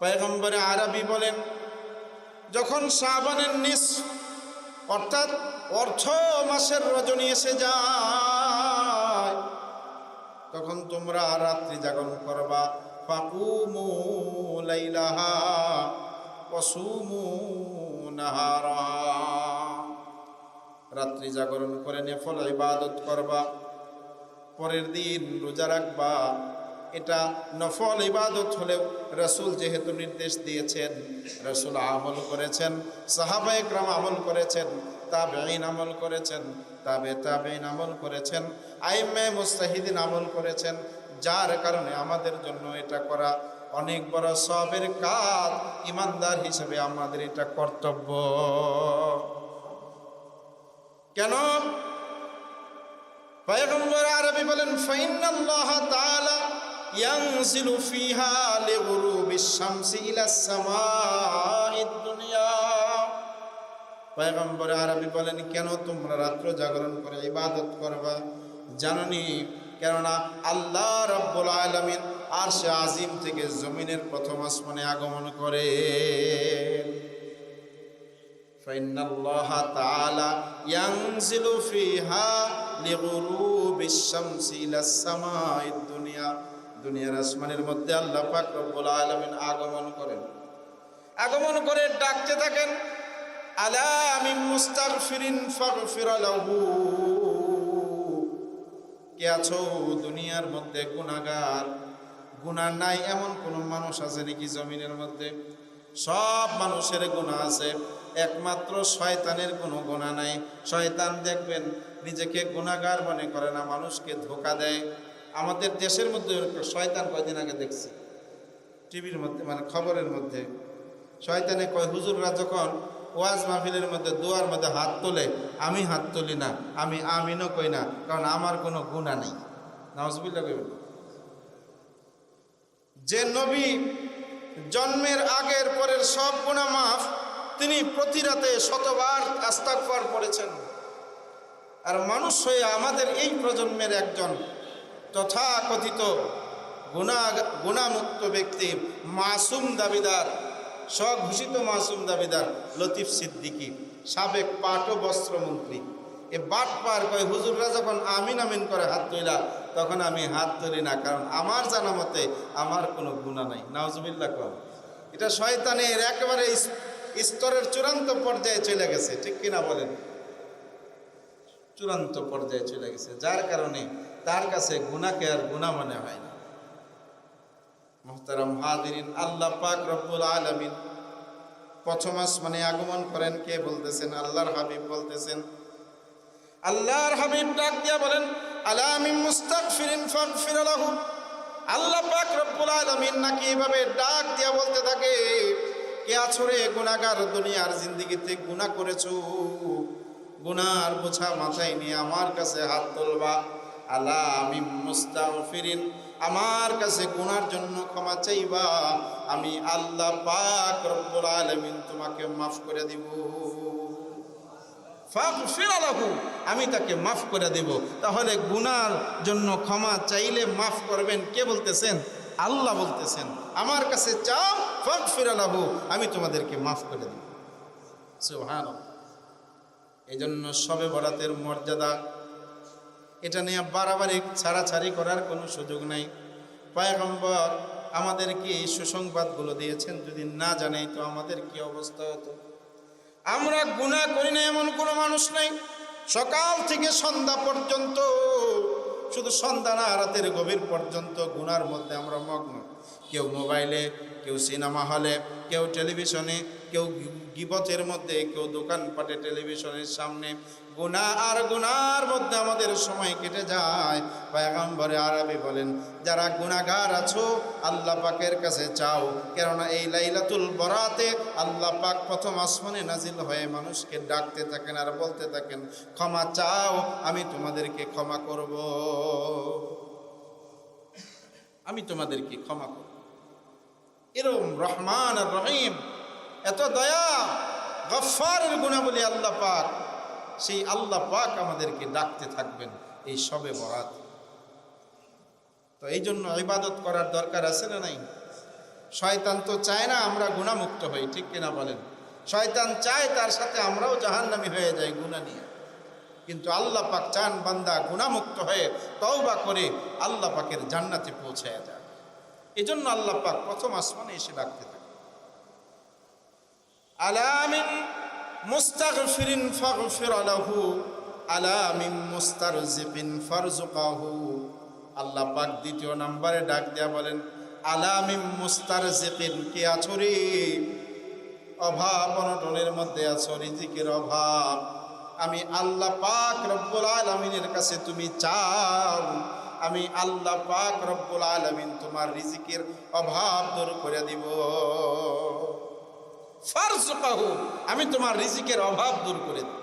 পয়গম্বরে আরবি বলেন, যখন শ্রাবণের নিস, অর্থাৎ অর্থ মাসের রজনী এসে যায়, তখন তোমরা রাত্রি জাগরণ করবা। ফাকুমু লাইলাহা ওয়াসুমু নাহারাহা রাত্রি জাগরণ করে নেফল ইবাদত করবা। পরের দিন রোজা রাখবা। এটা নফল ইবাদত হলেও রসুল যেহেতু নির্দেশ দিয়েছেন, রসুল আমল করেছেন, সাহাবা একরাম আমল করেছেন তাবেইন আমল করেছেন, তাবে তাবেইন আমল করেছেন আইমে মুস্তাহিদিন আমল করেছেন, যার কারণে আমাদের জন্য এটা করা অনেক বড় সবের কাজ, ইমানদার হিসেবে আমাদের এটা কর্তব্য। কেন? পয়গম্বর আরবি বলেন ফাইনাল্লাহ তাআলা ইয়ানজিলু ফিহা লিগুরুবিশ শামসি ইলা সামাইদ দুনিয়া পয়গম্বর আরবি বলেন কেন তোমরা রাত্র জাগরণ করে ইবাদত করবা জাননি কেননা আল্লাহ রাব্বুল আলামিন আরশে আজিম থেকে জমিনের প্রথম আসমানে আগমন করে فإن الله تعالى ينزل فيها لغروب الشمس إلى السماء الدنيا দুনিয়ার আসমানের মধ্যে আল্লাহ পাক রব্বুল আলামিন আগমন করেন। আগমন করে ডাকতে থাকেন, আলা মিন মুস্তাগফিরিন ফাগফির লাহু। কে আছো দুনিয়ার মধ্যে গুনাহগার? গুনাহ নাই এমন কোন মানুষ আছে নাকি জমিনের মধ্যে? সব মানুষের গুণা আছে, একমাত্র শয়তানের কোনো গুণা নাই। শয়তান দেখবেন, নিজেকে গুণাগার মনে করে না, মানুষকে ধোকা দেয়। আমাদের দেশের মধ্যে শয়তান কয়দিন আগে দেখছি। টিভির মধ্যে মানে খবরের মধ্যে। শয়তানে কয়, হুজুররা যখন ওয়াজ মাহফিলের মধ্যে দুয়ার মধ্যে হাত তোলে, আমি হাত তুলি না, আমি আমিনও কই না, কারণ আমার কোনো গুণা নেই। নাউজবিল্লা কইবেন। যে নবী জন্মের আগের পরের সব গুণা মাফ, তিনি প্রতি রাতে শতবার আস্তাকফার পড়েছেন। আর মানুষ হয়ে আমাদের এই প্রজন্মের একজন তথাকথিত গুণা গুণামুক্ত ব্যক্তি মাসুম দাবিদার, স্বঘোষিত মাসুম দাবিদার লতিফ সিদ্দিকী, সাবেক পাট বস্ত্রমন্ত্রী এ বাট পার কয় হুজুররা যখন আমিন আমিন করে হাত তুইলা, তখন আমি হাত ধরি না, কারণ আমার জানা মতে আমার কোনো গুণা নাই। নাওজবিল্লা কম। এটা শয়তানের একেবারে স্তরের চূড়ান্ত পর্যায়ে চলে গেছে, ঠিক কিনা বলেন? চূড়ান্ত পর্যায়ে চলে গেছে। যার কারণে তার কাছে গুণাকে আর গুণা মনে হয় না। মোহতারাম হাদিরিন আল্লাহ পাক রব্বুল আলমিন প্রথম আসমানে আগমন করেন। কে বলতেছেন? আল্লাহর হাবিব বলতেছেন। আল্লাহর হাবিব ডাক দিয়া বলেন আলামিন মুস্তাগফিরিন ফাগফির লাহু। আল্লাহ পাক রব্বুল আলামিন নাকি এভাবে ডাক দিয়া বলতে থাকে, কে আছরে গুনাহগার দুনিয়ার জিন্দেগিতে গুনাহ করেছ? গুনার বোঝা মাথায় নিয়ে আমার কাছে হাত তুলবা। আলা আমি মুস্তাগফিরিন, আমার কাছে গুনার জন্য ক্ষমা চাইবা। আমি আল্লাহ পাক রব্বুল আলামিন তোমাকে মাফ করে দিব। আমি তাকে মাফ করে দেব। তাহলে গুনার জন্য ক্ষমা চাইলে মাফ করবেন কে বলতেছেন? আল্লাহ বলতেছেন। আমার কাছে চাও, ফাগফির লাহু, আমি তোমাদেরকে মাফ করে দেব। সুবহান এই জন্য সবে বরাতের মর্যাদা। এটা নিয়ে বাড়াবাড়ি, ছাড়াছাড়ি করার কোনো সুযোগ নাই। পায়গম্বর আমাদেরকে এই সুসংবাদগুলো দিয়েছেন, যদি না জানাই তো আমাদের কি অবস্থা হতো? আমরা গুণা করি না এমন কোনো মানুষ নাই। সকাল থেকে সন্ধ্যা পর্যন্ত, শুধু সন্ধ্যা না, রাতের গভীর পর্যন্ত গুনার মধ্যে আমরা মগ্ন। কেউ মোবাইলে কেউ সিনেমা হলে, কেউ টেলিভিশনে, কেউ গিবতের মধ্যে, কেউ দোকানপাটে টেলিভিশনের সামনে। গুণা আর গুনার মধ্যে আমাদের সময় কেটে যায়। পয়গম্বরে আরবি বলেন, যারা গুণাগার আছো, আল্লাহ পাকের কাছে চাও। কেননা এই লাইলাতুল বরাতে আল্লাহ পাক প্রথম আসমানে নাজিল হয়ে মানুষকে ডাকতে থাকেন আর বলতে থাকেন, ক্ষমা চাও, আমি তোমাদেরকে ক্ষমা করব। আমি তোমাদেরকে ক্ষমা করব। এরম রহমান আর রহিম, এত দয়া গফারের গুণাবলী আল্লাহ পাক, সেই আল্লাহ পাক আমাদেরকে ডাকতে থাকবেন এই সবে বরাত। তো এই জন্য ইবাদত করার দরকার আছে না নাই? শয়তান তো চায় না আমরা গুণামুক্ত হই, ঠিক কিনা বলেন? শয়তান চায় তার সাথে আমরাও জাহান্নামি হয়ে যাই গুণা নিয়ে। কিন্তু আল্লাহ পাক চান বান্দা গুণামুক্ত হয়ে তওবা করে আল্লাহ পাকের জান্নাতে পৌঁছায় যায় এজন্য আল্লাহ পাক প্রথম আসমানে এসে ডাকতে থাকে। আলামিন মুস্তাগফিরিন ফাগফির লাহু, আলামিন মুস্তারজিকিন ফারজুকাহু আল্লাহ পাক দ্বিতীয় নম্বরে ডাক দেয়া বলেন আলামিম মুস্তারজিকিন কে আছো রে? অভাব অনটনের মধ্যে আছো, রিজিকের অভাব। আমি আল্লাহ পাক রব্বুল আলমিনের কাছে তুমি চাও। আমি আল্লাহ পাক রব্বুল আলমিন তোমার রিজিকের অভাব দূর করে দিব। ফারজুকাহু আমি তোমার রিজিকের অভাব দূর করে দেব।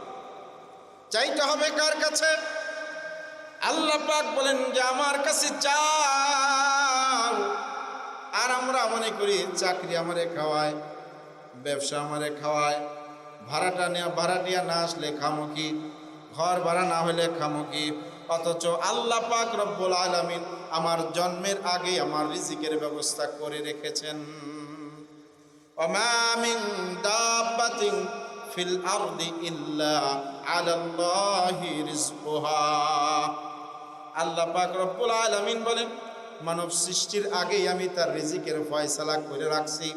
চাইতে হবে কার কাছে? আল্লাহ পাক বলেন যে, আমার কাছে চাও। আর আমরা মনে করি, চাকরি আমারে খাওয়ায়, ব্যবসা আমারে খাওয়ায়, ভাড়াটা নেওয়া ভাড়াটিয়া না আসলে খামো কি? ঘর ভাড়া না হলে খামো কি? অথচ আল্লাহ পাক রব্বুল আলমিন আমার জন্মের আগে আমার রিজিকের ব্যবস্থা করে রেখেছেন। অমামিন দাবাতিন ফিল আরদি ইল্লা আলাল্লাহি রিজকুহা। আল্লাহ পাক রব্বুল আলামিন বলেন, মানব সৃষ্টির আগেই আমি তার রিজিকের ফয়সালা করে রাখছি।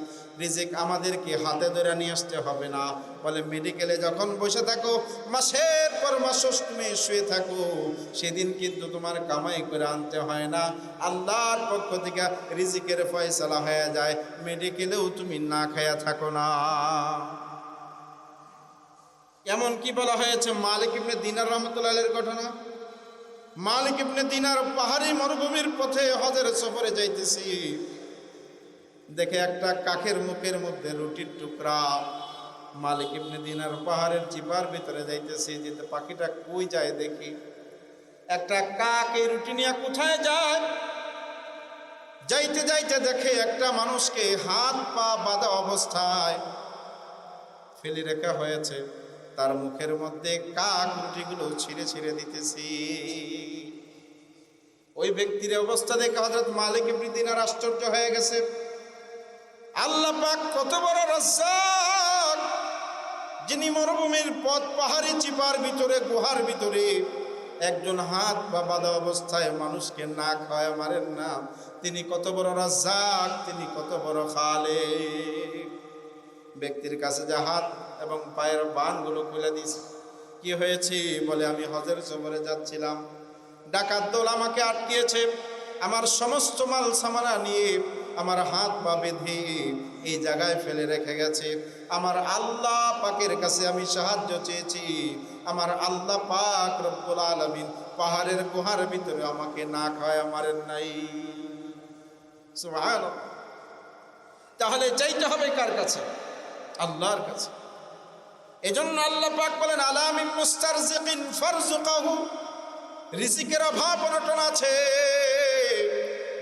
রিজিক আমাদেরকে হাতে ধরে নিয়ে আসতে হবে না। বলে মেডিকেলে যখন বসে থাকো, মাসের পর মাস তুমি শুয়ে থাকো, সেদিন কিন্তু তোমার কামাই করে আনতে হয় না। আল্লাহর পক্ষ থেকে রিজিকের ফয়সালা হয়ে যায় মেডিকেলেও তুমি না খায়া থাকো না। এমন কি বলা হয়েছে? মালিক ইবনে দিনার রহমতুল্লাহের ঘটনা? মালিক ইবনে দিনার পাহাড়ি মরুভূমির পথে হজের সফরে যাইতেছি। দেখে একটা কাকের মুখের মধ্যে রুটির টুকরা। মালিক ইবনে দিনার পাহাড়ের চিপার ভিতরে যাইতেছি, যে পাখিটা কই যায় দেখি। একটা কাক এই রুটি নিয়ে কোথায় যায়? যাইতে যাইতে দেখে একটা মানুষকে হাত পা বাঁধা অবস্থায় ফেলে রেখা হয়েছে। তার মুখের মধ্যে কাক রুটিগুলো ছিঁড়ে ছিঁড়ে দিতেছি। ওই ব্যক্তির অবস্থা দেখে হজরত মালিক ইবনে দিনার আশ্চর্য হয়ে গেছে। আল্লাহ পাক কত বড় রাজ্জাক, যিনি মরুভূমির পথ, পাহাড়ি চিপার ভিতরে, গুহার ভিতরে একজন হাত বা বাঁধা অবস্থায় মানুষকে না খাওয়ায় মারেন না। তিনি কত বড় রাজ্জাক, তিনি কত বড় খালে ব্যক্তির কাছে যে হাত এবং পায়ের বানগুলো খুলে দিয়েছে কি হয়েছে? বলে, আমি হজের সফরে যাচ্ছিলাম। ডাকাত দল আমাকে আটকিয়েছে। আমার সমস্ত মাল সামানা নিয়ে আমার হাত পা বেঁধে এই জায়গায় ফেলে রেখে গেছে। আমার আল্লাহ পাকের কাছে আমি সাহায্য চেয়েছি। আমার আল্লাহ পাক রব্বুল আলমিন পাহাড়ের গুহার ভিতরে আমাকে না খায় আমার নাই। তাহলে চাইতে হবে কার কাছে? আল্লাহর কাছে। এজন্য আল্লাহ পাক বলেন আলামিন মুস্তারজিকিন ফারজুকাহু রিজিকের অভাব অনটন আছে।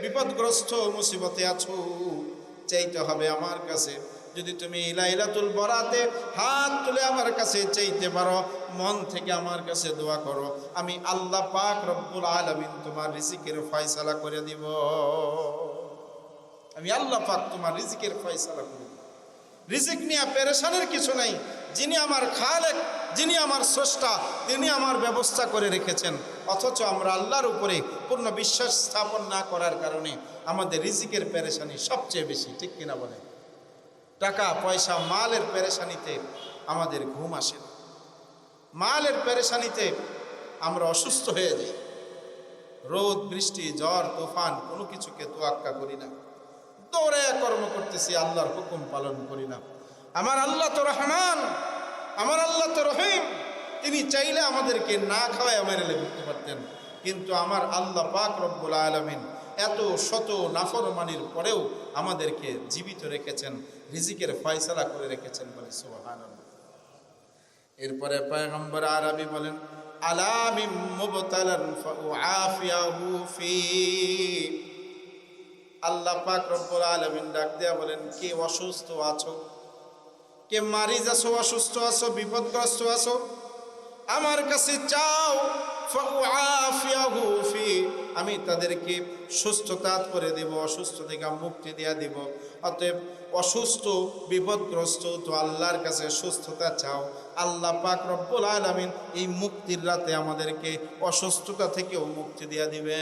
বিপদগ্রস্ত মুসিবতে আছো, চাইতে হবে আমার কাছে। যদি তুমি লাইলাতুল বরাতে হাত তুলে আমার কাছে চাইতে পারো, মন থেকে আমার কাছে দোয়া করো। আমি আল্লাহ পাক রব্বুল আলামিন তোমার রিজিকের ফয়সালা করে দিব। আমি আল্লাহ পাক তোমার রিজিকের ফয়সালা করে দিব। রিজিক নিয়ে পেরেশানের কিছু নাই। যিনি আমার খালেক, যিনি আমার স্রষ্টা, তিনি আমার ব্যবস্থা করে রেখেছেন। অথচ আমরা আল্লাহর উপরে পূর্ণ বিশ্বাস স্থাপন না করার কারণে আমাদের রিজিকের পেরেশানি সবচেয়ে বেশি, ঠিক কিনা বলে টাকা, পয়সা, মালের পেরেশানিতে আমাদের ঘুম আসে না। মালের পেরেশানিতে আমরা অসুস্থ হয়ে যাই। রোদ, বৃষ্টি ঝড় তুফান, কোনো কিছুকে তোয়াক্কা করি না। দৌড়ে কর্ম করতেছি, আল্লাহর হুকুম পালন করি না। আমার আল্লাহ তো রহমান, আমার আল্লাহ তো রহিম। তিনি চাইলে আমাদেরকে না খাওয়ায় মেরে করতে পারতেন। কিন্তু আমার আল্লাহ পাক রব্বুল আলমিন এত শত নাফরমানির পরেও আমাদেরকে জীবিত রেখেছেন, রিজিকের ফয়সালা করে রেখেছেন বলে সুবহান এরপরে পয়গম্বর আরবি বলেন আল্লাহ পাক রব্বুল আলামিন ডাক দেয়া বলেন, কে অসুস্থ আছো কে মারিজ আছো অসুস্থ আছো, বিপদগ্রস্ত আছো, আমার কাছে চাও আমি তাদেরকে সুস্থতা করে দেব, অসুস্থ থেকে মুক্তি দেওয়া দিব। অতএব অসুস্থ, বিপদগ্রস্ত, তো আল্লাহর কাছে সুস্থতা চাও। আল্লাহ পাক রব্বুল আলামিন এই মুক্তির রাতে আমাদেরকে অসুস্থতা থেকেও মুক্তি দেওয়া দিবে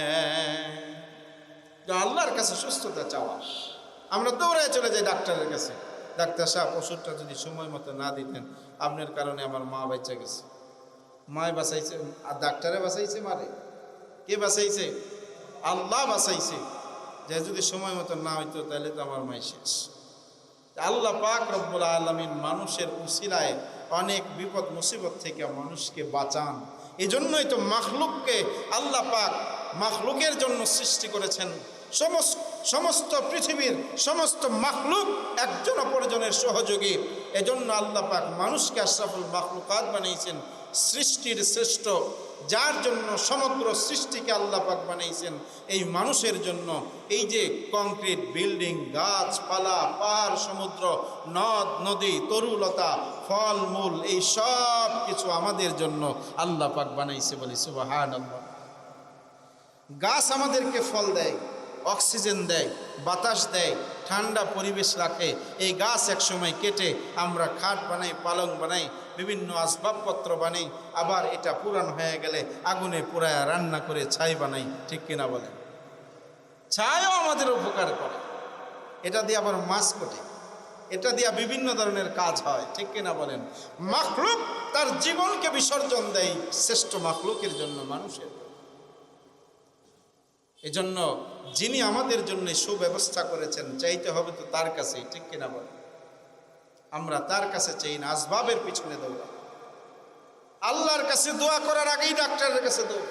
আল্লাহর কাছে সুস্থতা চাওয়া। আমরা দৌড়ায় চলে যাই ডাক্তারের কাছে। ডাক্তার সাহেব, ওষুধটা যদি সময় মতো না দিতেন, আপনার কারণে আমার মা বাচ্চা গেছে। মায় বাঁচাইছে, আর ডাক্তারে বাঁচাইছে মারে। কে বাঁচাইছে? আল্লাহ বাঁচাইছে। যে যদি সময় মতো না হইতো, তাহলে তো আমার মাই শেষ। আল্লাহ পাক রব্বুল আলমিন মানুষের উসিলায় অনেক বিপদ, মুসিবত থেকে মানুষকে বাঁচান। এই জন্যই তো মাখলুককে আল্লাহ পাক মাখলুকের জন্য সৃষ্টি করেছেন। সমস্ত পৃথিবীর সমস্ত মাখলুক একজন অপরজনের সহযোগী। এজন্য আল্লাহ পাক মানুষকে আশরাফুল মাখলুকাত বানিয়েছেন, সৃষ্টির শ্রেষ্ঠ। যার জন্য সমগ্র সৃষ্টিকে আল্লাহ পাক বানিয়েছেন, এই মানুষের জন্য এই যে কংক্রিট বিল্ডিং, গাছপালা, পাহাড়, সমুদ্র, নদ, নদী, তরুলতা, ফল, মূল, এই সব কিছু আমাদের জন্য আল্লাহ পাক বানাইছে বলি আল্লাহ গাছ আমাদেরকে ফল দেয়। অক্সিজেন দেয়, বাতাস দেয়, ঠান্ডা পরিবেশ রাখে। এই গাছ একসময় কেটে আমরা খাট বানাই, পালং বানাই, বিভিন্ন আসবাবপত্র বানাই, আবার এটা পুরান হয়ে গেলে আগুনে পুরায় রান্না করে ছাই বানাই, ঠিক কিনা বলেন ছাইও আমাদের উপকার করে। এটা দিয়ে আবার মাছ কোটে। এটা দিয়া বিভিন্ন ধরনের কাজ হয়, ঠিক কিনা বলেন? মাখলুক তার জীবনকে বিসর্জন দেয়, শ্রেষ্ঠ মাখলুকের জন্য মানুষের। এজন্য যিনি আমাদের জন্য সুব্যবস্থা করেছেন, চাইতে হবে তো তার কাছেই, ঠিক কিনা বলেন আমরা তার কাছে চাই না, আসবাবের পিছনে দৌড়া। আল্লাহর কাছে দোয়া করার আগেই ডাক্তারের কাছে দৌড়।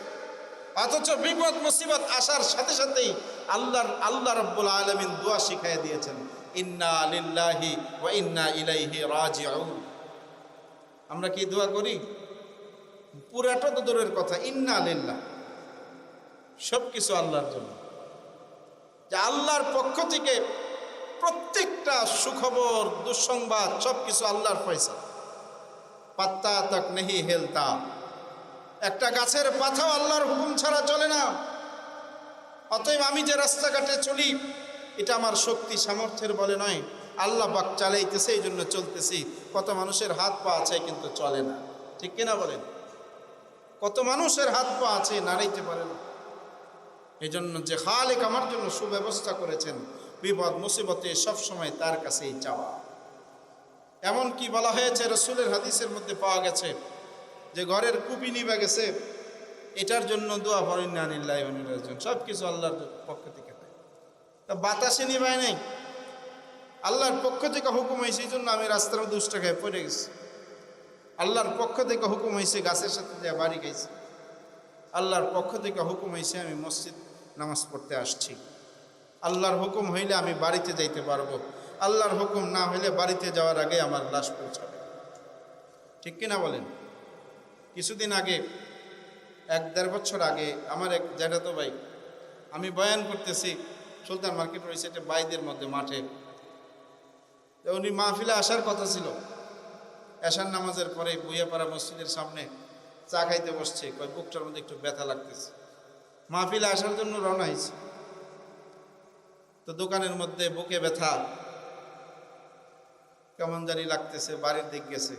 অথচ বিপদ, মুসিবত আসার সাথে সাথেই আল্লাহর, আল্লাহ রব্বুল আলমিন দোয়া শিখাই দিয়েছেন, ইন্না লিল্লাহি ওয়া ইন্না ইলাইহি রাজিউন। আমরা কি দোয়া করি? পুরাটা তো দূরের কথা, ইন্না লিল্লাহ। সব কিছু আল্লাহর জন্য। যে আল্লাহর পক্ষ থেকে প্রত্যেকটা সুখবর, দুঃসংবাদ সব কিছু আল্লাহর পয়সা পাত্তা তক নেহি হেলতা একটা গাছের পাতাও আল্লাহর হুকুম ছাড়া চলে না। অতএব আমি যে রাস্তাঘাটে চলি, এটা আমার শক্তি সামর্থ্যের বলে নয়। আল্লাহ পাক চালাইতেছে এই জন্য চলতেছি। কত মানুষের হাত পা আছে, কিন্তু চলে না। ঠিক কিনা বলেন? কত মানুষের হাত পা আছে, নাড়াইতে পারে না। এই জন্য যে খালেক আমার জন্য সুব্যবস্থা করেছেন, বিপদ, মুসিবতে সবসময় তার কাছেই চাওয়া। এমন কি বলা হয়েছে, রসুলের হাদিসের মধ্যে পাওয়া গেছে যে ঘরের কুপি নিবে গেছে এটার জন্য দোয়া পড়েন আনিল্লাহ সব কিছু আল্লাহর পক্ষ থেকে দেয়। তা বাতাসে নিবায় নেই। আল্লাহর পক্ষ থেকে হুকুম হয়েছে এই জন্য আমি রাস্তার মধ্যে খাই পড়ে গেছি। আল্লাহর পক্ষ থেকে হুকুম হয়েছে, গাছের সাথে দেওয়া বাড়ি গেছি। আল্লাহর পক্ষ থেকে হুকুম হয়েছে, আমি মসজিদ নামাজ পড়তে আসছি। আল্লাহর হুকুম হইলে আমি বাড়িতে যাইতে পারব। আল্লাহর হুকুম না হইলে বাড়িতে যাওয়ার আগে আমার লাশ পৌঁছাবে। ঠিক কিনা বলেন? কিছুদিন আগে, এক দেড় বছর আগে, আমার এক জ্যাঠাতো ভাই, আমি বয়ান করতেছি, সুলতান মার্কেট রয়েছে একটা বাইদের মধ্যে মাঠে। উনি মাহফিলে আসার কথা ছিল। এশার নামাজের পরে বুইয়াপাড়া মসজিদের সামনে চা খাইতে বসছে। কয়, বুকটার মধ্যে একটু ব্যথা লাগতেছে। মাহফিলে আসার জন্য রওনা হয়েছে। তো দোকানের মধ্যে বুকে ব্যথা। কেমন জানি লাগতেছে, বাড়ির দিক গেছে।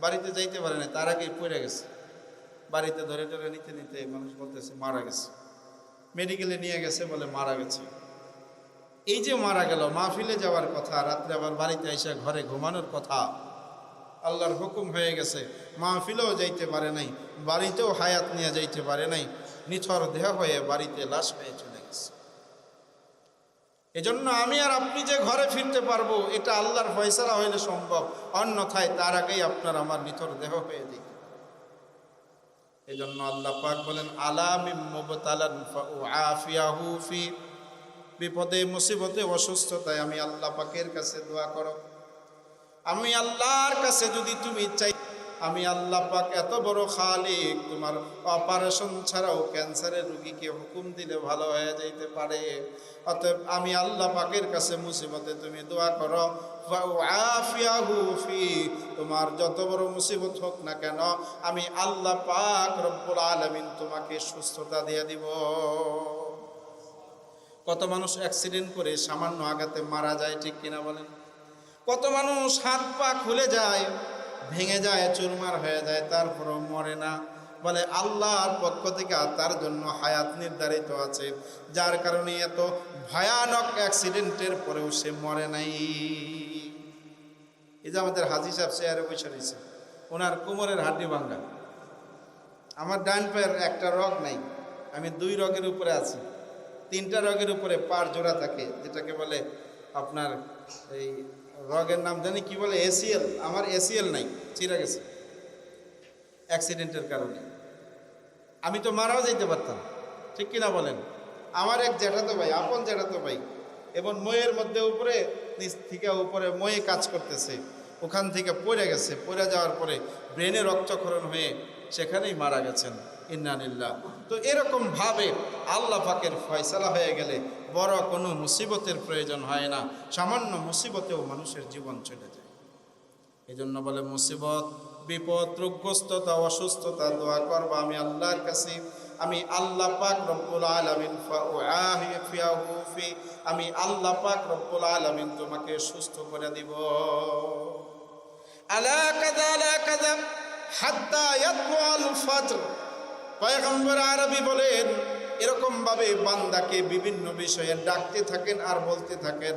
বাড়িতে যাইতে পারে না তার আগেই পড়ে গেছে। বাড়িতে ধরে ধরে নিতে নিতে মানুষ বলতেছে, মারা গেছে। মেডিকেলে নিয়ে গেছে বলে মারা গেছে। এই যে মারা গেল, মাহফিলে যাওয়ার কথা, রাত্রে আবার বাড়িতে এসে ঘরে ঘুমানোর কথা, আল্লাহর হুকুম হয়ে গেছে। মাহফিলেও যাইতে পারে নাই, বাড়িতেও হায়াত নিয়ে যাইতে পারে নাই। নিথর দেহ হয়ে বাড়িতে লাশ হয়ে চলে গেছে। এজন্য আমি আর আপনি যে ঘরে ফিরতে পারব, এটা আল্লাহর ফয়সালা হইলে সম্ভব। অন্যথায় তার আগেই আপনার আমার নিথর দেহ হয়ে দিই। এজন্য আল্লাহ পাক বলেন আলামিম মুবতালান ফাউআফিয়াহু ফি। বিপদে, মুসিবতে, অসুস্থতায় আমি আল্লাহ পাকের কাছে দোয়া করো। আমি আল্লাহর কাছে যদি তুমি চাই আমি আল্লাহ পাক এত বড় খালিক, তোমার অপারেশন ছাড়াও ক্যান্সারের রুগীকে হুকুম দিলে ভালো হয়ে যাইতে পারে। অতএব আমি আল্লাহ পাকের কাছে মুসিবতে তুমি দোয়া করো। তোমার যত বড় মুসিবত হোক না কেন, আমি আল্লাহ পাক রব্বুল আলামিন তোমাকে সুস্থতা দিয়ে দিব। কত মানুষ অ্যাক্সিডেন্ট করে সামান্য আঘাতে মারা যায়, ঠিক কিনা বলেন? কত মানুষ হাত পা খুলে যায় ভেঙে যায়, চুরমার হয়ে যায়, তারপরও মরে না। বলে আল্লাহর পক্ষ থেকে তার জন্য হায়াত নির্ধারিত আছে। যার কারণে এত ভয়ানক অ্যাক্সিডেন্টের পরেও সে মরে নাই। এই যে আমাদের হাজি সাহেব চেয়ারে বসে রয়েছে, ওনার কোমরের হাড্ডি ভাঙ্গা আমার ডান পায়ের একটা রগ নাই, আমি দুই রগের উপরে আছি। তিনটা রগের উপরে পার জোড়া থাকে, যেটাকে বলে আপনার এই রগের নাম জানি, কি বলে? এসিএল আমার এসিএল নাই, চিরা গেছে। অ্যাক্সিডেন্টের কারণে। আমি তো মারাও যেতে পারতাম, ঠিক কিনা বলেন? আমার এক জ্যাঠাতো ভাই, আপন জ্যাঠাতো ভাই, এবং ময়ের মধ্যে উপরে, নিচ থেকে উপরে ময়ে কাজ করতেছে, ওখান থেকে পড়ে গেছে। পড়ে যাওয়ার পরে ব্রেনে রক্তক্ষরণ হয়ে সেখানেই মারা গেছেন। ইন্নানিল্লাহ তো এরকম ভাবে আল্লাহ পাকের ফয়সালা হয়ে গেলে বড় কোনো মুসিবতের প্রয়োজন হয় না। সামান্য মুসিবতেও মানুষের জীবন চলে যায়। এই জন্য বলে, মুসিবত, বিপদ, রোগগ্রস্ততা, অসুস্থতা দোয়া করবা আমি আল্লাহর কাছে। আমি আল্লাহ পাক রব্বুল আলামিন আমি আল্লাহ পাক রব্বুল আলামিন তোমাকে সুস্থ করে দিব। আলা কাযা আলা কাযা, হাত্তা ইয়াতলুআল ফাজর। পয়গম্বর আরবি বলেন এরকম ভাবে বান্দাকে বিভিন্ন বিষয়ে ডাকতে থাকেন আর বলতে থাকেন।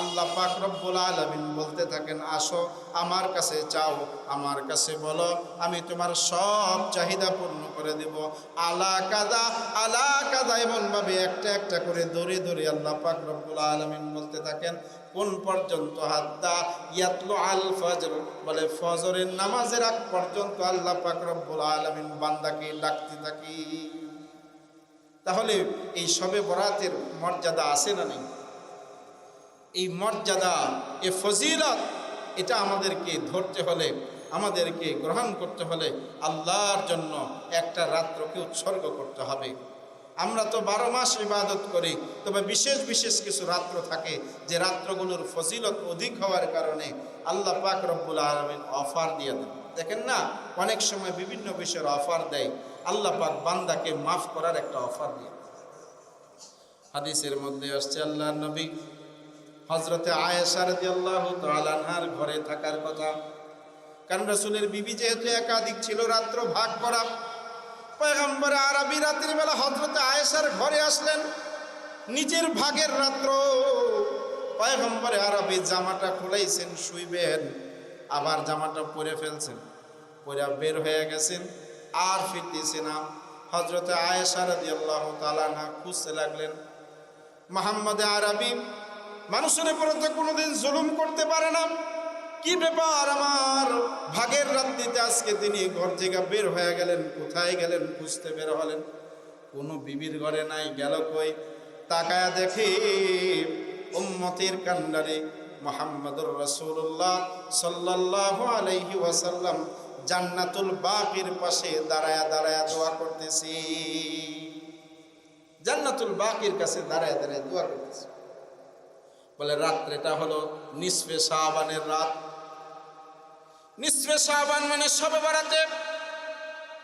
আল্লাহ পাক রব্বুল আলামিন বলতে থাকেন, আসো, আমার কাছে চাও, আমার কাছে বলো, আমি তোমার সব চাহিদা পূর্ণ করে দেব। আলা কাদা আলা কাদা এমন ভাবে একটা একটা করে দৌড়ে দৌড়ে আল্লাহ পাক রব্বুল আলামিন বলতে থাকেন, কোন পর্যন্ত হাত্তা ইয়াতলু আল ফজর? বলে, ফজরের নামাজের আগ পর্যন্ত আল্লাহ পাক রব্বুল আলামিন বান্দাকে ডাকতে থাকি। তাহলে এই সবে বরাতের মর্যাদা আছে না নেই? এই মর্যাদা, এ ফজিলত, এটা আমাদেরকে ধরতে হলে, আমাদেরকে গ্রহণ করতে হলে আল্লাহর জন্য একটা রাত্রকে উৎসর্গ করতে হবে। আমরা তো বারো মাস ইবাদত করি, তবে বিশেষ বিশেষ কিছু রাত্র থাকে যে রাত্রগুলোর ফজিলত অধিক হওয়ার কারণে আল্লাহ পাক রব্বুল আলমিন অফার দিয়ে দেন। দেখেন না, অনেক সময় বিভিন্ন বিষয়ের অফার দেয়, আল্লাহ পাক বান্দাকে মাফ করার একটা অফার দিয়ে হাদিসের মধ্যে আসছে আল্লাহ নবী হজরতে আয়েশা রাদিয়াল্লাহু তাআলা আনহার ঘরে থাকার কথা। কারণ রাসূলের বিবি যেহেতু একাধিক ছিল, রাত্র ভাগ করা। পয়গম্বর আরবি রাত্রির বেলা হজরতে আয়েশার ঘরে আসলেন। নিজের ভাগের রাত্র। পয়গম্বরে আরবি জামাটা খুলাইছেন, শুইবেন। আবার জামাটা পরে ফেলছেন, পরে বের হয়ে গেছেন, আর ফিরতেছে না। হজরতে আয়েশা রাদিয়াল্লাহু তাআলা না খুঁজতে লাগলেন। মোহাম্মদ আরবি মানুষের উপরে তো কোনোদিন জুলুম করতে পারে না। কি ব্যাপার আমার? ভাগের রাত্রিতে আজকে তিনি ঘর থেকে বের হয়ে গেলেন, কোথায় গেলেন খুঁজতে বের হলেন? কোনো বিবির ঘরে নাই, গেল কই? তাকায়া দেখি উম্মতির কান্ডারে মোহাম্মদুর রসুল্লাহ সাল্লাহ আলাইহি ওয়াসাল্লাম জান্নাতুল বাকির পাশে দাঁড়ায়া দাঁড়ায়া দোয়া করতেছি। জান্নাতুল বাকির কাছে দাঁড়ায় দাঁড়ায় দোয়া করতেছি। বলে রাত্রেটা হলো নিসফে শাহবানের রাত। নিসফে শাহবান মানে সবে বাড়াতে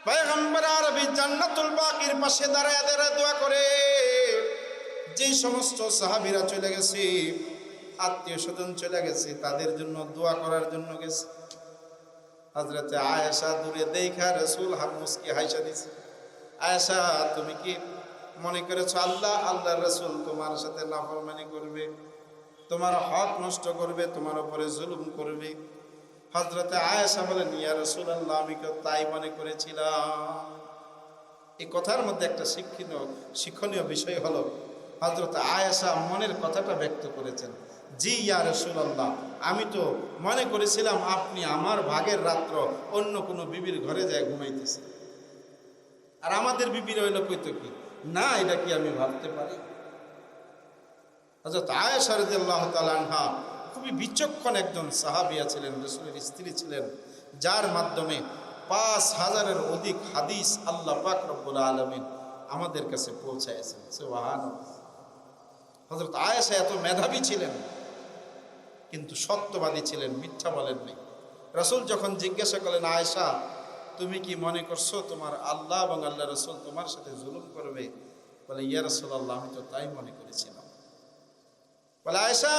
পয়গম্বর আরবি জান্নাতুল বাকির পাশে দাঁড়ায় দাঁড়ায় দোয়া করে। যেই সমস্ত সাহাবীরা চলে গেছে, আত্মীয় স্বজন চলে গেছে, তাদের জন্য দোয়া করার জন্য গেছে। হজরতে আয়েশা দূরে দেখা রসুল হামুসকে হাইসা দিছে। আয়েশা, তুমি কি মনে করেছ আল্লাহ আল্লাহ রসুল তোমার সাথে নাফরমানি করবে? তোমার হক নষ্ট করবে, তোমার উপরে জুলুম করবে। হজরতে আয়েশা বলেন, ইয়া রসুল আল্লাহ আমি কেউ তাই মনে করেছিলাম। এই কথার মধ্যে একটা শিক্ষণীয় শিক্ষণীয় বিষয় হলো হজরত আয়েশা মনের কথাটা ব্যক্ত করেছেন। জি, ইয়া রসুল্লাহ আমি তো মনে করেছিলাম আপনি আমার ভাগের রাত্র অন্য কোনো বিবির ঘরে যায় ঘুমাইতেছে আর আমাদের বিবির হইল কইতো কি, না, এটা কি আমি ভাবতে পারি? হজরত আয়েশা রাদিয়াল্লাহু তাআলা আনহা খুবই বিচক্ষণ একজন সাহাবিয়া ছিলেন, রসুলের স্ত্রী ছিলেন, যার মাধ্যমে পাঁচ হাজারের অধিক হাদিস আল্লাহ পাক রব্বুল আলমিন আমাদের কাছে পৌঁছাইছেন সুবহান হজরত আয়েশা এত মেধাবী ছিলেন, কিন্তু সত্যবাদী ছিলেন, মিথ্যা বলেননি রসুল যখন জিজ্ঞাসা করলেন, আয়েশা, তুমি কি মনে করছ তোমার আল্লাহ এবং আল্লাহ রসুল তোমার সাথে জুলুম করবে? বলে, ইয়া রসুল আল্লাহ আমি তো তাই মনে করেছিলাম। বলে, আয়েশা,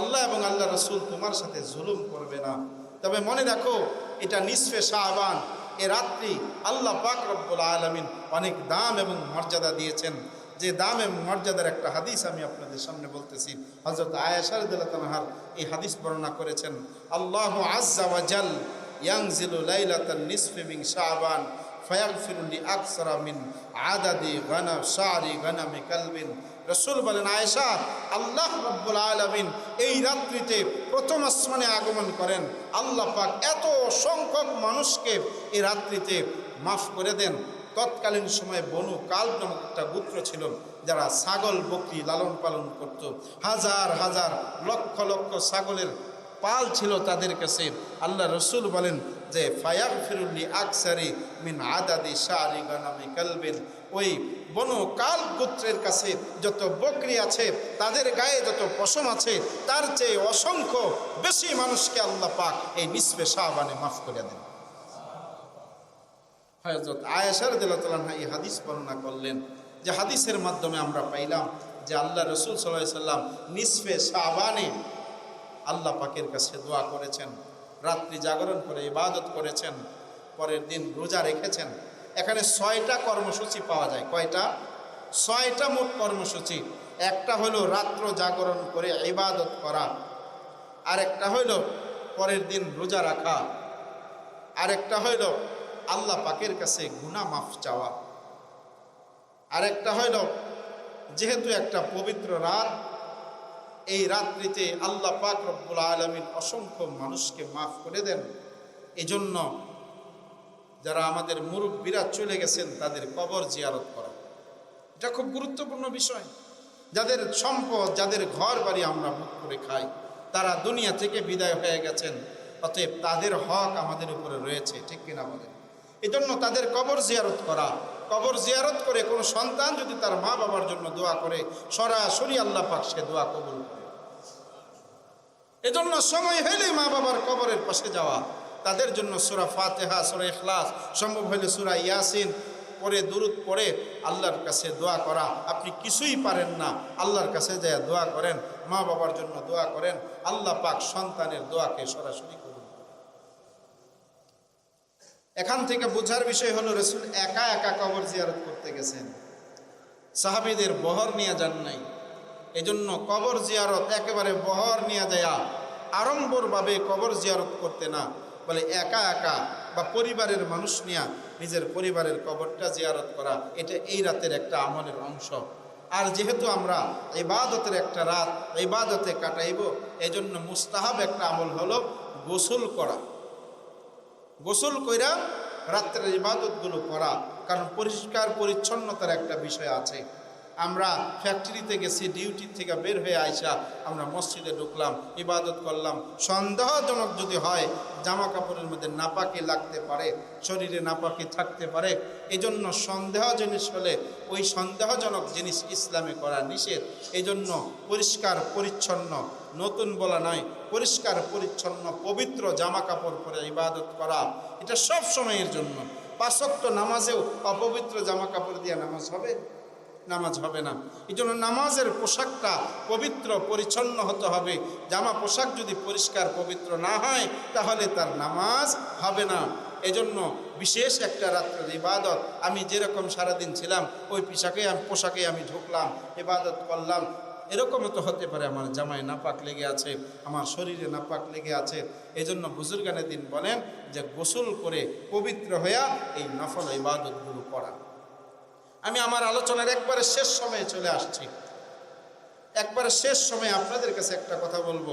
আল্লাহ এবং আল্লাহ রসুল তোমার সাথে জুলুম করবে না। তবে মনে রাখো, এটা নিসফে শাহবান এ রাত্রি আল্লাহ পাক রব্বুল আলমিন অনেক দাম এবং মর্যাদা দিয়েছেন। যে দাম এবং মর্যাদার একটা হাদিস আমি আপনাদের সামনে বলতেছি। হজরত আয়াসার এই হাদিস বর্ণনা করেছেন, আল্লাহ ওয়াজাল ইয়াংজিলু লাইলাতান নিসফে মিন আদাদি গানা শারি গানামি কালবিন রসুল বলেন, আয়েশা, আল্লাহ রব্বুল আলমিন এই রাত্রিতে প্রথম আসমানে আগমন করেন। আল্লাহ পাক এত সংখ্যক মানুষকে এই রাত্রিতে মাফ করে দেন। তৎকালীন সময়ে বনু কাল নামক একটা গোত্র ছিল, যারা ছাগল বকরি লালন পালন করত। হাজার হাজার, লক্ষ লক্ষ ছাগলের পাল ছিল তাদের কাছে। আল্লাহ রসুল বলেন যে ফায়াক ফিরুল্লি আকসারি মিন আদাদি শাহরি গানামি কালবিন। ওই বনু কাল গোত্রের কাছে যত বকরি আছে, তাদের গায়ে যত পশম আছে, তার চেয়ে অসংখ্য বেশি মানুষকে আল্লাহ পাক এই নিসবে শাহবানে মাফ করে দেন। হজরত আয়েশার দিল্লাহ এই হাদিস বর্ণনা করলেন যে হাদিসের মাধ্যমে আমরা পাইলাম যে আল্লাহ রসুল সাল্লাহ সাল্লাম নিসফে শাহবানে আল্লাহ পাকের কাছে দোয়া করেছেন, রাত্রি জাগরণ করে ইবাদত করেছেন, পরের দিন রোজা রেখেছেন। এখানে ছয়টা কর্মসূচি পাওয়া যায়। কয়টা? ছয়টা মোট কর্মসূচি। একটা হলো রাত্র জাগরণ করে ইবাদত করা। আরেকটা হইল পরের দিন রোজা রাখা। আরেকটা হইল আল্লাহ পাকের কাছে গুনা মাফ চাওয়া। আরেকটা হইল যেহেতু একটা পবিত্র রাত, এই রাত্রিতে আল্লাহ পাক রব্বুল আলমিন অসংখ্য মানুষকে মাফ করে দেন। এজন্য যারা আমাদের মুরব্বীরা চলে গেছেন, তাদের কবর জিয়ারত করা। এটা খুব গুরুত্বপূর্ণ বিষয়। যাদের সম্পদ, যাদের ঘর বাড়ি আমরা মুখ করে খাই, তারা দুনিয়া থেকে বিদায় হয়ে গেছেন। অতএব তাদের হক আমাদের উপরে রয়েছে, ঠিক কিনা বলেন? এই জন্য তাদের কবর জিয়ারত করা। কবর জিয়ারত করে কোনো সন্তান যদি তার মা বাবার জন্য দোয়া করে, সরাসরি আল্লাহ পাক সে দোয়া কবুল করে। এজন্য সময় হইলে মা বাবার কবরের পাশে যাওয়া। তাদের জন্য সুরা ফাতেহা, সুরা ইখলাস সম্ভব হইলে সুরা ইয়াসিন পরে দূরত পড়ে আল্লাহর কাছে দোয়া করা। আপনি কিছুই পারেন না, আল্লাহর কাছে যায় দোয়া করেন, মা বাবার জন্য দোয়া করেন, আল্লাহ পাক সন্তানের দোয়াকে সরাসরি করুন। এখান থেকে বোঝার বিষয় হলো, রসুল একা একা কবর জিয়ারত করতে গেছেন। সাহাবিদের বহর নিয়ে যান নাই। এজন্য কবর জিয়ারত একেবারে বহর নিয়ে যায় আড়ম্বরভাবে কবর জিয়ারত করতে না। বলে একা একা বা পরিবারের মানুষ নিয়ে নিজের পরিবারের কবরটা জিয়ারত করা, এটা এই রাতের একটা আমলের অংশ। আর যেহেতু আমরা ইবাদতের একটা রাত, ইবাদতে কাটাইব, এজন্য মুস্তাহাব একটা আমল হলো গোসল করা। গোসল কইরা রাত্রের ইবাদতগুলো করা, কারণ পরিষ্কার পরিচ্ছন্নতার একটা বিষয় আছে। আমরা ফ্যাক্টরিতে গেছি ডিউটি থেকে বের হয়ে আইসা আমরা মসজিদে ঢুকলাম, ইবাদত করলাম। সন্দেহজনক যদি হয় জামা কাপড়ের মধ্যে নাপাকি লাগতে পারে, শরীরে নাপাকি থাকতে পারে এই জন্য সন্দেহ জিনিস হলে ওই সন্দেহজনক জিনিস ইসলামে করা নিষেধ। এই জন্য পরিষ্কার, পরিচ্ছন্ন, নতুন বলা নয়, পরিষ্কার, পরিচ্ছন্ন, পবিত্র জামা কাপড় পরে ইবাদত করা। এটা সব সময়ের জন্য। পাশক্ত নামাজেও অপবিত্র জামা কাপড় দিয়ে নামাজ হবে? নামাজ হবে না। এই জন্য নামাজের পোশাকটা পবিত্র, পরিচ্ছন্ন হতে হবে। জামা পোশাক যদি পরিষ্কার, পবিত্র না হয়, তাহলে তার নামাজ হবে না। এজন্য বিশেষ একটা রাত্রের ইবাদত, আমি যেরকম সারাদিন ছিলাম, ওই পোশাকে পোশাকে আমি ঢুকলাম, ইবাদত করলাম। এরকমও তো হতে পারে, আমার জামায় নাপাক লেগে আছে, আমার শরীরে নাপাক লেগে আছে। এই জন্য বুজুর্গানের দিন বলেন যে, গোসল করে পবিত্র হইয়া এই নফল ইবাদতগুলো করা আমি আমার আলোচনার একবারে শেষ সময়ে চলে আসছি। একবারে শেষ সময়ে আপনাদের কাছে একটা কথা বলব।